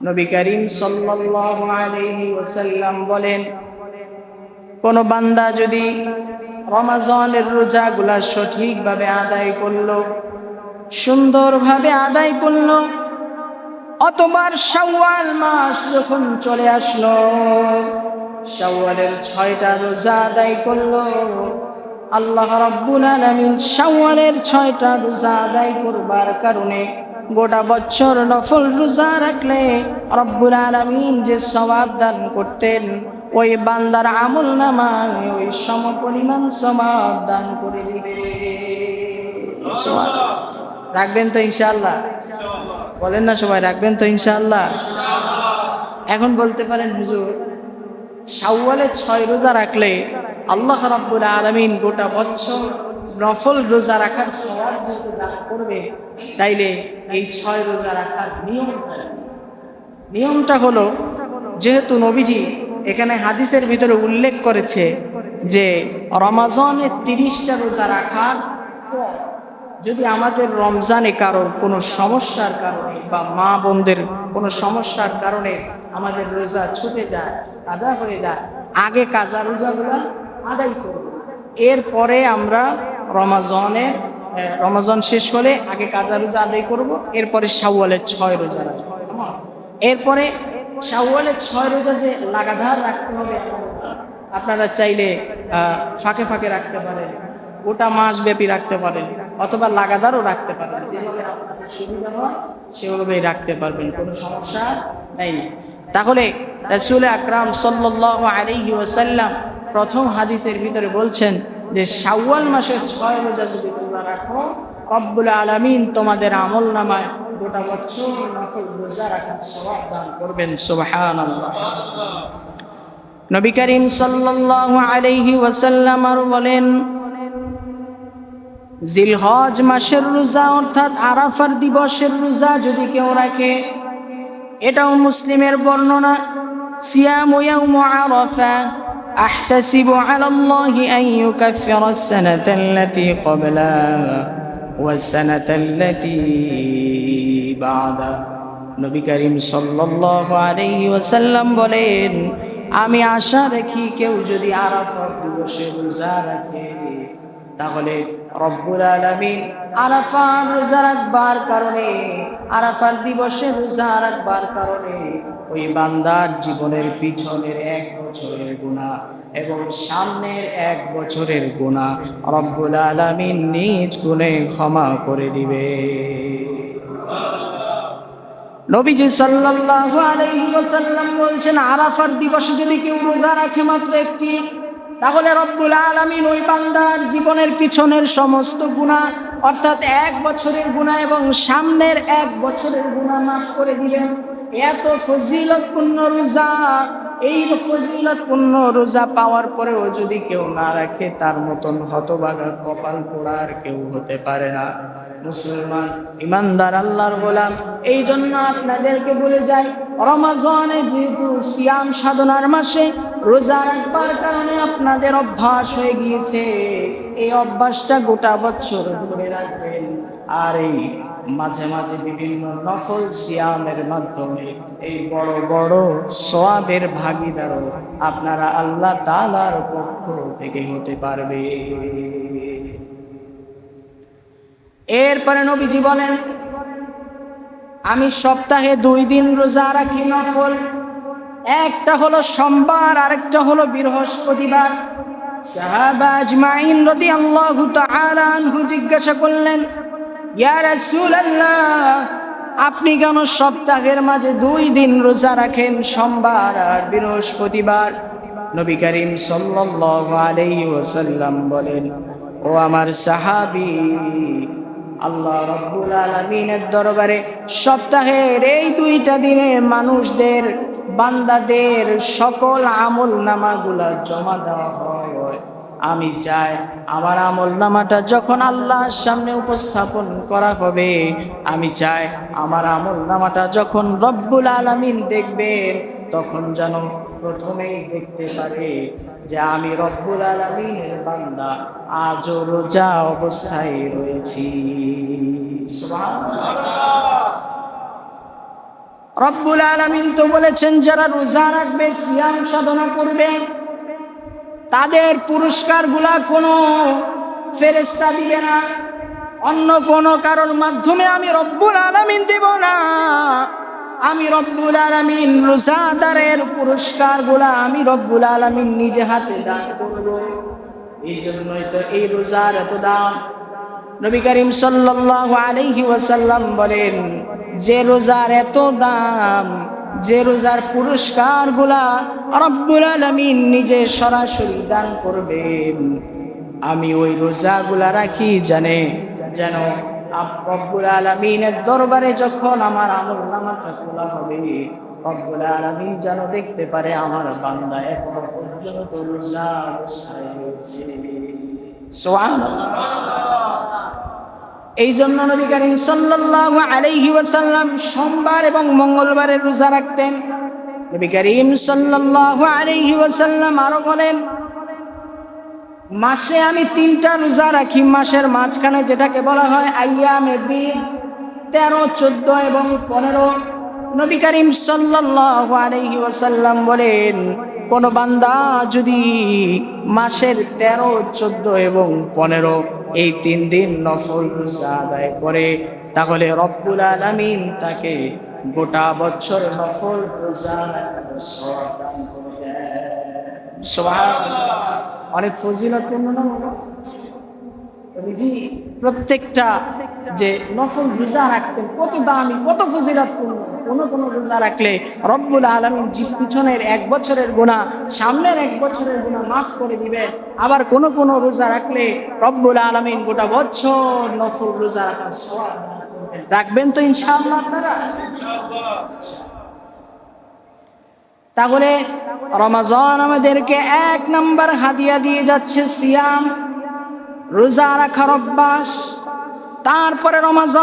নবী করিম ওয়াসাল্লাম বলেন, কোন বান্দা যদি রমাজানের রোজাগুলা সঠিকভাবে আদায় করল, সুন্দরভাবে আদায় করল, অতবার শাওয়াল মাস যখন চলে আসলো, শাওয়ালের ছয়টা রোজা আদায় করল, আল্লাহ রাব্বুল আলামিন শাওয়ালের ছয়টা রোজা আদায় করবার কারণে গোটা বছর নফল রোজা রাখলে রব্বুল আলামিন যে সওয়াব দান করতেন ওই বান্দার আমল নামায় ওই সম পরিমাণ সওয়াব দান করে দিবে। রাখবেন তো ইনশাল্লাহ বলেন না সবাই রাখবেন তো ইনশাল্লাহ এখন বলতে পারেন হুজুর শাওয়ালে ছয় রোজা রাখলে আল্লাহ রাব্বুল আলামিন গোটা বছর নফল রোজা রাখার যেহেতু দান করবে, তাইলে এই ছয় রোজা রাখার নিয়মটা নিয়মটা হলো, যেহেতু নবীজি এখানে হাদিসের ভিতরে উল্লেখ করেছে যে রমাজনে তিরিশটা রোজা রাখার যদি আমাদের রমজানে কারও কোনো সমস্যার কারণে বা মা বোনদের কোনো সমস্যার কারণে আমাদের রোজা ছুটে যায় কাজা হয়ে যায়, আগে কাজা রোজাগুলো আদায় করব। এরপরে আমরা রমাজনের আহ, রমাজন শেষ হলে আগে কাজা রোজা আদায় করব এরপরে শাওয়ালের ছয় রোজা রাখব। এরপরে শাওয়ালের ছয় রোজা যে লাগাতার রাখতে হবে আপনারা চাইলে ফাঁকে ফাঁকে রাখতে পারেন গোটা মাস ব্যাপী রাখতে পারেন অথবা লাগাতারও রাখতে পারেন যেভাবে সুবিধা হয় সেভাবেই রাখতে পারবেন কোনো সমস্যা নেই। তাহলে রাসূল আকরাম আলাইহি ওয়াসাল্লাম প্রথম হাদিসের ভিতরে বলছেন যে শাওয়াল মাসের ছয় রোজা যদি তোমরা রাখো, রব্বুল আলামিন তোমাদের আমল নামায় গোটা বছর নফল রোজা রাখার সওয়াব দান করবেন, সুবহানাল্লাহ। নবী করিম সাল্লাল্লাহু আলাইহি ওয়াসাল্লাম বলেন, জিলহজ মাসের রোজা অর্থাৎ আরাফার দিবসের রোজা যদি কেউ রাখে, এটাও মুসলিমের বর্ণনা, সিয়াম আরাফা। أحتسب على الله أن يكفر السنة التي قبلها والسنة التي بعدها নবী করিম সাল্লাল্লাহু আলাইহি ওয়াসাল্লাম বলেন আমি আশা রাখি কেউ যদি আরাফার দিবসে রোজা রাখে তাহলে রব্বুল আলামিন আরাফার রোজা রাখবার কারণে, আরাফার দিবসে রোজা রাখবার কারণে ওই বান্দার জীবনের পিছনের এক বছরের গুণা এবং সামনের এক বছরের গুণা রব্বুল আলামিন নিজ গুণে ক্ষমা করে দিবে। নবীজি সাল্লাল্লাহু আলাইহি ওয়াসাল্লাম বলছেন, আরাফার দিবসে যদি কেউ রোজা রাখে মাত্র একটি, তাহলে রব্বুল আলামিন ওই বান্দার জীবনের পিছনের সমস্ত গুনাহ অর্থাৎ এক বছরের গুনাহ এবং সামনের এক বছরের গুনাহ মাফ করে দিবেন। এত ফজিলতপূর্ণ রোজা, এই ফজিলতপূর্ণ রোজা পাওয়ার পরেও যদি কেউ না রাখে, তার মতন হতবাগা কপাল পোড়ার কেউ হতে পারে না। মুসলমান, ইমানদার, আল্লাহর গোলাম এই জন্য আপনাদেরকে বলে যাই, রমাজনে যেহেতু সিয়াম সাধনার মাসে রোজা রাখবার কারণে আপনাদের অভ্যাস হয়ে গিয়েছে। এই অভ্যাসটা গোটা বছর ধরে রাখবেন। আর এই মাঝে মাঝে বিভিন্ন নফল সিয়ামের মাধ্যমে এই বড় বড় সোয়াবের ভাগিদার আপনারা আল্লাহ তালার পক্ষ থেকে হতে পারবে। এরপরে নবীজি বলেন, আমি সপ্তাহে দুই দিন রোজা রাখি নফল। একটা হলো সোমবার, আরেকটা হলো বৃহস্পতিবার। আনহু জিজ্ঞাসা করলেন আপনি কেন সপ্তাহের মাঝে দুই দিন রোজা রাখেন সোমবার আর বৃহস্পতিবার? নবী করিম আলাইহি বলেন, ও আমার সাহাবি, আল্লাহ রব্বুল আলমিনের দরবারে সপ্তাহের এই দুইটা দিনে মানুষদের বান্দাদের সকল আমল নামাগুলা জমা দেওয়া হয় আমি চাই আমার আমল নামাটা যখন আল্লাহর সামনে উপস্থাপন করা হবে, আমি চাই আমার আমল নামাটা যখন রব্বুল আলমিন দেখবেন, তখন যেন প্রথমেই দেখতে পারে যে আমি রব্বুল আলমিনের বান্দা, আজও রোজা অবস্থায় রয়েছি। রব্বুল আলমিন তো বলেছেন, যারা রোজা রাখবে, সিয়াম সাধনা করবে, তাদের পুরস্কারগুলা কোনো ফেরেস্তা দিবে না। অন্য কোনো কারোর মাধ্যমে আমি রব্বুল আলমিন দেব না। আমি রব্বুল আলমিন রোজাদারের পুরস্কারগুলা আমি রব্বুল আলমিন নিজে হাতে দান করব। এই জন্যই তো এই রোজার এত দাম। নবী করিম সাল্লাল্লাহু আলাইহি ওয়াসাল্লাম বলেন যে রোজার এত দাম, যে রোজার পুরস্কারগুলা রব্বুল আলামিন নিজে সরাসরি দান করবেন আমি ওই রোজাগুলা রাখি, জানে যেন রব্বুল আলমিনের দরবারে যখন আমার আমল নামাটা খোলা হবে, রব্বুল আলমিন যেন দেখতে পারে আমার বান্দা এখনও পর্যন্ত রোজা সুবহানাল্লাহ। এই জন্য নবী করিম সাল্লাল্লাহু আলাইহি ওয়াসাল্লাম সোমবার এবং মঙ্গলবারের রোজা রাখতেন। নবী করিম সাল্লাল্লাহু আলাইহি ওয়াসাল্লাম আরও বলেন, মাসে আমি তিনটা রোজা রাখি। মাসের মাঝখানে যেটাকে বলা হয় আইয়ামে বিদ, তেরো, চোদ্দ এবং পনেরো। নবী করিম সাল্লাল্লাহু আলাইহি ওয়াসাল্লাম বলেন, কোন বান্দা যদি মাসের তেরো, চোদ্দ এবং পনেরো এই তিন দিন নফল রোজা আদায় করে, তাহলে রব্বুল আলামিন তাকে গোটা বছর নফল রোজা। অনেক ফজিলতপূর্ণ প্রত্যেকটা যে নফল রোজা রাখতেন, কত দামি, কত ফজিলতপূর্ণ কোনো কোনো রোজা রাখলে রব্বুল আলমিন পিছনের এক বছরের গুণা সামনের এক বছরের গুণা মাফ করে দিবে। আবার কোনো কোনো রোজা রাখলে রব্বুল আলমিন গোটা বছর নফল রোজা রাখার করবেন। রাখবেন তো ইনশাআল্লাহ আপনারা? তাহলে রমাজন আমাদেরকে এক নাম্বার হাদিয়া দিয়ে যাচ্ছে সিয়াম, রোজা রাখার অভ্যাস, তারপরে রমাজন।